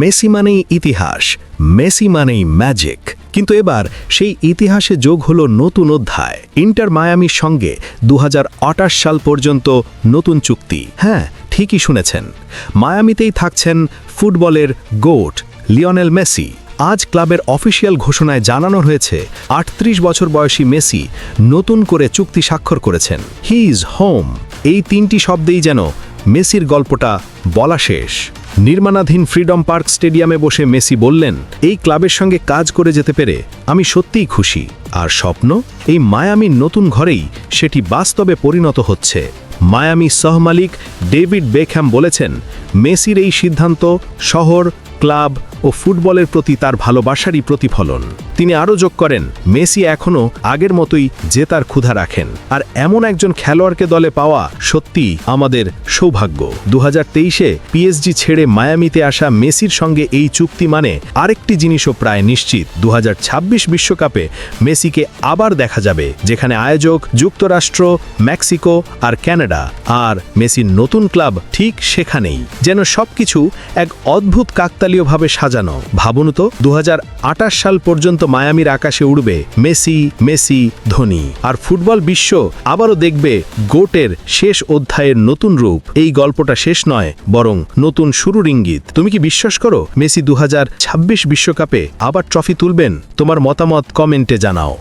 Messi মানেই ইতিহাস, Messi মানেই ম্যাজিক। কিন্তু এবার সেই ইতিহাসে যোগ হলো নতুন অধ্যায়। ইন্টার মায়ামির সঙ্গে দু হাজার আটাশ সাল পর্যন্ত নতুন চুক্তি। হ্যাঁ ঠিকই শুনেছেন। মায়ামিতেই থাকছেন ফুটবলের গোট, লিওনেল মেসি। আজ ক্লাবের অফিসিয়াল ঘোষণায় জানানো হয়েছে, আটত্রিশ বছর বয়সী মেসি নতুন করে চুক্তি স্বাক্ষর করেছেন। He is home. এই তিনটি শব্দেই যেন মেসির গল্পটা বলা শেষ। নির্মাণাধীন ফ্রিডম পার্ক স্টেডিয়ামে বসে মেসি বললেন, এই ক্লাবের সঙ্গে কাজ করে যেতে পেরে আমি সত্যিই খুশি। আর স্বপ্ন, এই মায়ামির নতুন ঘরেই সেটি বাস্তবে পরিণত হচ্ছে। মায়ামি সহমালিক ডেভিড বেকহ্যাম বলেছেন, মেসির এই সিদ্ধান্ত শহর, ক্লাব ও ফুটবলের প্রতি তার ভালোবাসারই প্রতিফলন। তিনি আরও যোগ করেন, মেসি এখনও আগের মতোই জেতার ক্ষুধা রাখেন। আর এমন একজন খেলোয়াড়কে দলে পাওয়া সত্যি আমাদের সৌভাগ্য। দু হাজার পিএসজি ছেড়ে মায়ামিতে আসা মেসির সঙ্গে এই চুক্তি মানে আরেকটি জিনিসও প্রায় নিশ্চিত। দু বিশ্বকাপে মেসিকে আবার দেখা যাবে, যেখানে আয়োজক, যুক্তরাষ্ট্র, মেক্সিকো আর ক্যানাডা। আর মেসির নতুন ক্লাব ঠিক সেখানেই। যেন সবকিছু এক অদ্ভুত কাকতালীয়ভাবে সাজানো। ভাবুন তো দু হাজার আটাশ সাল পর্যন্ত মায়ামির আকাশে উড়বে মেসি মেসি, ধোনি। আর ফুটবল বিশ্ব আবারও দেখবে গোটের শেষ অধ্যায়ের নতুন রূপ। এই গল্পটা শেষ নয়, বরং নতুন শুরুর ইঙ্গিত। তুমি কি বিশ্বাস করো, মেসি দু বিশ্বকাপে আবার ট্রফি তুলবেন? তোমার মতামত কমেন্টে জানাও।